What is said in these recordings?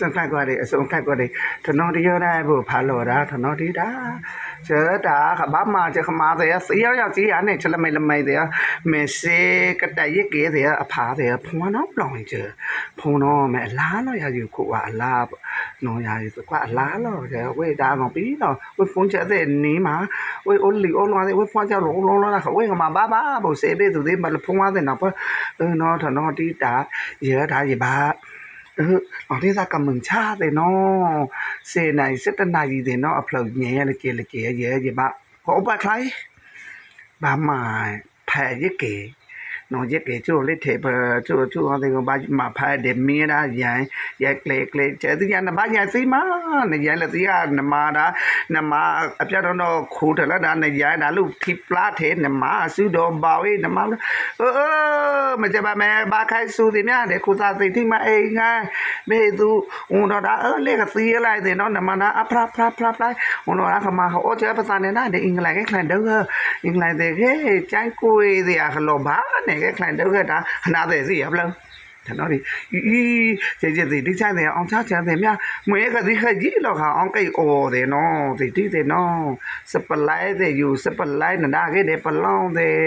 စံခိုက်ကွာတယ်အစုံခိုက်ကွာတယ်ထနော်တရได้ဘူးဖာလောတာထနော်ဒီတာเจอตาขบ้ามาจะขมาเสียเสียอยากจีอันเนี่ยฉลไม่ละไม่เสียเมเซกระต่ายเก๋เสียอภาเสียพงน้องปล่อยเจอพงน้องแม่ล้าเนาะอย่าอยู่กูว่าล้าน้องอย่าอยู่กว่าล้าเนาะเจ้าเว้ยดาของปีเนาะเว้ยฟงเจอเสียนี้มาเว้ยโอลีโอลวาเว้ยฟงเจ้าหลงหลงแล้วเขาเว้ยมาบ้าบ้าบ่เสเบสุดิมาพงว่าเสียเนาะเออเนาะถนอที่ตาเยอะตาอย่าบ้า เออออกที่ตากำมึงชาเลยเนาะเซนายเซตนายีเดนเนาะอพลเงี้ยเลยเกลเกเยอะเยอะบะขอบ้าใครบ้ามาแผ่เยอะเก๋ พ้ยเกနော်ရက်ကေချိုလေးထေပချိုချိုအောင်တဲ့ကဘာမဖားတယ်မင်းရာရန်ရက်ကလေးကလေးကျတဲ့ရနမညာစီမနေရလက်စီကနမတာနမအပြတ်တော့တော့ခိုးတယ်လားဒါနေရဒါလို့ထိပလာတဲ့နမစုတော်ဘာဝေးနမเออမကြပါမဲဘာခိုင်စုဒီများတဲ့ကိုစားစိတ်ထိမအိမ်ငါမေသူဝန်တော်ဒါเออလေကစီးလိုက်တယ်နော်နမနာအဖရာဖရာဖရာဖရာဝန်တော်ကမှာဟောချပစနေနာတဲ့အင်္ဂလိပ်ကခလန်တော့အင်္ဂလိပ်တဲ့ဟဲ့ကျိုင်းကိုရတဲ့ခလောဘာနဲ့ ကခလန်တော့တာဟနာတဲ့စီရဖလားကျွန်တော်ဒီဤကျေကျေဒီချမ်းတယ်အောင်ချချမ်းတယ်မြမွေးကဒီခကြီးလောက်ဟာအောင်ကိတ်အော်တယ်နော်ဒီတိတယ်နော်စပလိုက်တဲ့ယူစပလိုက်နာခဲ့တယ်ပလောင်းတယ်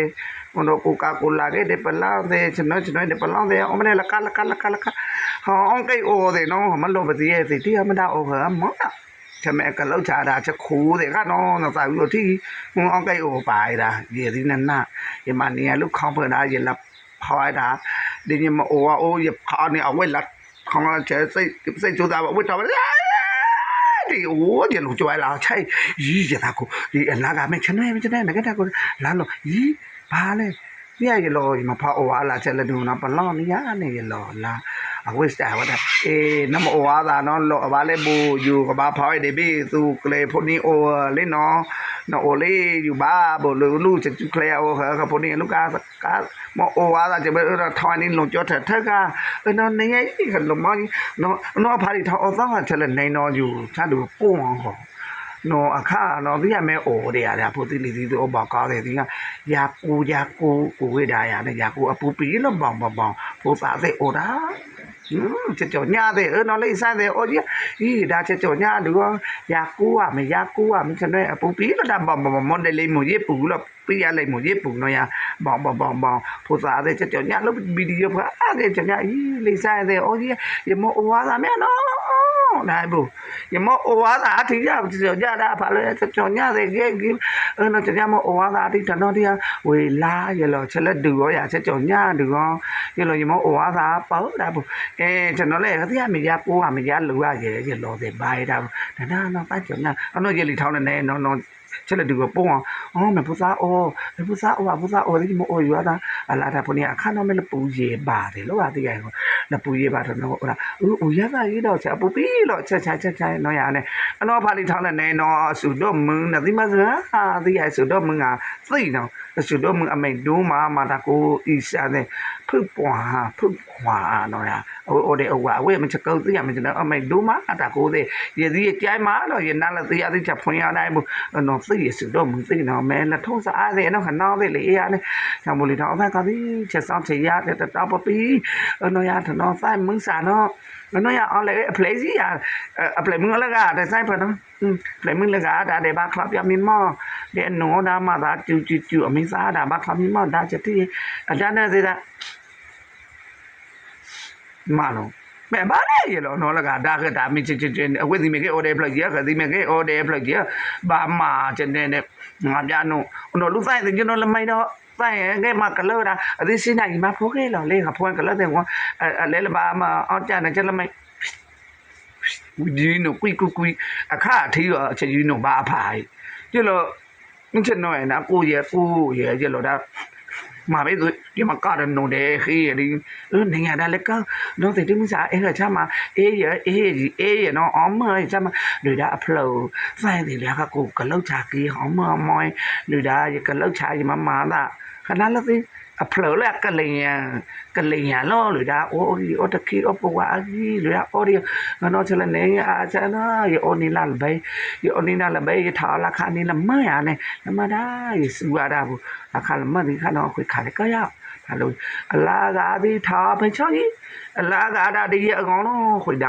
uno coca cola que de pelado de chino chino de pelado de hombre la cala cala cala cala ha on kai o de no ma lo ba de de ti ma da o ha ma ချက်မဲ့ကလောက်ချတာချက်ခိုးတယ်ကတော့နော်စာပြီးတော့ဒီဟိုအောင်ကိတ် समय कलौ छारा चखू देखा नो नसावी थी मुंह कई ओ पाए रा ये री नन्ना ये मानिया लु खाओ पर रा ये लब फाय रा दिन ये ओ ओ ये खाओ ने अवे लत खाओ ना छे से से चुदा वो tower thì ủa giờ lục chuối là chạy gì giờ ta cô gì là gà mình chân này mình chân này là cái ta cô là lo gì ba lên เนี่ยยลอยมาพอว่าละเจริญนูนับปลอนี่ยะนี่ยลอละ ဝိစတာဝတ်အေးနမဩဝါသာနော်လောဘာလဲဘူယူကဘာဖောက်ရတဲ့ဘေးသူကလေဖိုနီအိုလေနော်နော်အိုလေယူဘာဘလူလူချက်ကလေအိုခါကဖိုနီလူကာကာမဩဝါသာချက်ဘယ်တော့ထောင်းနေလုံးကြောထက်ထက်ကနော်နေရခလုံးမနော်နော်ဖာရီထောင်းအသောချက်လက်နေနော်ယူချတ်လို့ပုံအောင်ဟော no akha no bi ya me o de ya phu ti li ti to ba ka de ti nga ya ku ya ku ku we da ya ne ya ku apu pi lo bang bang bang phu sa de o da ချေချောညာတဲ့เออနော်လေးဆိုင်တဲ့ အော်ကြီးဤဒါချေချောညာလူရောယာကူอ่ะမယာကူอ่ะမချနေအပူပီလို့ဒါဘောဘောမွန်တယ်လေးမရေပူလို့ပြရလိုက်မရေပူနော်ယာဘောဘောဘောဘောဖိုးစားတဲ့ချေချောညာလို့ဗီဒီယိုဖာအဲ့ချေညာဤလေးဆိုင်တဲ့အော်ကြီးရမောဝါသာမဲနော် နိုင်ဘူးယမဩဝါဒအတိရပြီဆိုကြတာဘာလဲကျော်ညစေကဲကင်းအဲ့တော့ကြမဩဝါဒအတိတတော်တရားဝေလာရလောချက်လက်တူရောရချက်ကျော်ညတူရောရလောယမဩဝါဒပေါ့တာဘူးအဲကျွန်တော်လည်းခတိရမရပိုးရမရလူရရရလောစေပါရတာဒါနာတော့ပတ်ကျော်ညအဲ့တော့ရလီထောင်းနေနော်နော်ချက်လက်တူကိုပုံအောင်အော်မပူစားအော်မပူစားအော်ပူစားအော်ဒီမအော်ယူရတာအလားတာပုံနေအခါတော့မလို့ပူရေပါတယ်လို့အတိရရော ကိုလပူရေပါတော့နော်ဟိုဦးဦးရတာရတော့ချက်ပူပြီးတော့ချက်ချက်ချက်ချက်နော်ရနဲ့အနော်ဖာလီထောင်းနေနော်ဆူတော့မင်းနဒီမစဟာဒီရဆူတော့မင်းကသိနော်ဆူတော့မင်းအမိန်ဒိုးမာမာတာကိုဤစားတဲ့ဖုတ်ပွားဖုတ်ခွာနော်ရဟိုတဲ့ ဟိုကအဝေးမချက်ကောက်သိရမကျွန်တော်အမိန်ဒိုးမာတာကိုတဲ့ရည်ဒီကြိုင်မာတော့ရနာလည်းသိရသိချက်ဖွင့်ရတိုင်းဘူးနော်သိရဆူတော့မင်းသိနော်မဲလက်ထုံးစားအားတဲ့နော်ခဏောတဲ့လေအေးရနဲ့ချောင်းမလီတော့အဖက်ကပြီးချက်ဆောင်ချရတဲ့တော့ပပီနော်ရတော့ဆိုင်မင်းစားနော်နော်ရအောင်လေအပလေးစီရအပလေးမင်းလည်းကတဲ့ဆိုင်ဖနော်ပလေးမင်းလည်းကဒါတဲ့ဘာခလပ်ရမင်းမောတဲ့နော်ဒါမှသာကျူကျူကျူအမင်းစားတာဘာခလပ်မင်းမောဒါချက်တီအတန်းနဲ့သေးတာ မနော်မဲဘာလဲရလို့နော်လကဒါကဒါမချစ်ချစ်အဝိသီမေကေအော်ဒေဖလက်ကြီးခသီမေကေအော်ဒေဖလက်ကြီးဘာမာချင်တဲ့ငါပြနို့နော်လူဆိုင်တဲ့ကျွန်တော်လမိုင်းတော့ဆိုင်ငယ်မကလောတာအဒီစနေမဖိုးကေလောလေကဖွင့်ကလောတဲ့ကွာအလဲလဘာမအော်ကြတဲ့ချက်လမိုင်းဝီဒီနိုကွီကွီကွီအခါအထီးရအချက်ယူနိုဘာအဖာကျလို့မချင်တော့ရနာကိုရကိုရကျလို့ဒါ မှာပဲဒီမှာကတော့နော်တယ်ခေးရဒီနိုင်ငံသားလက်ကတော့တဲ့မှုစားအဲ့ကချမှာအေးရအေးရအေးရနော်အမေချမှာလူသားအဖလို့ဆိုင်တယ်လည်းကကိုကလောက်ချာကြီးဟောမမောလူသားကလောက်ချာကြီးမမာတာခဏလောက်သေး အဖလို့လက်ကလေးရကလေးရလောလူဒါအိုအိုတကီအပဝါအကြီးလူဒါအော်ဒီငါတော့ချလည်းနေအချာနာရအိုနီလာဘေရအိုနီလာဘေရထားလာခါနီလမရနဲ့နမဒါရစူရတာဘူးအခါလမဒီခါတော့ခွေခါလေကရောက်ဒါလို့အလားကားဒီထားဖချောကြီးအလားကားဒါဒီအကောင်တော့ခွေ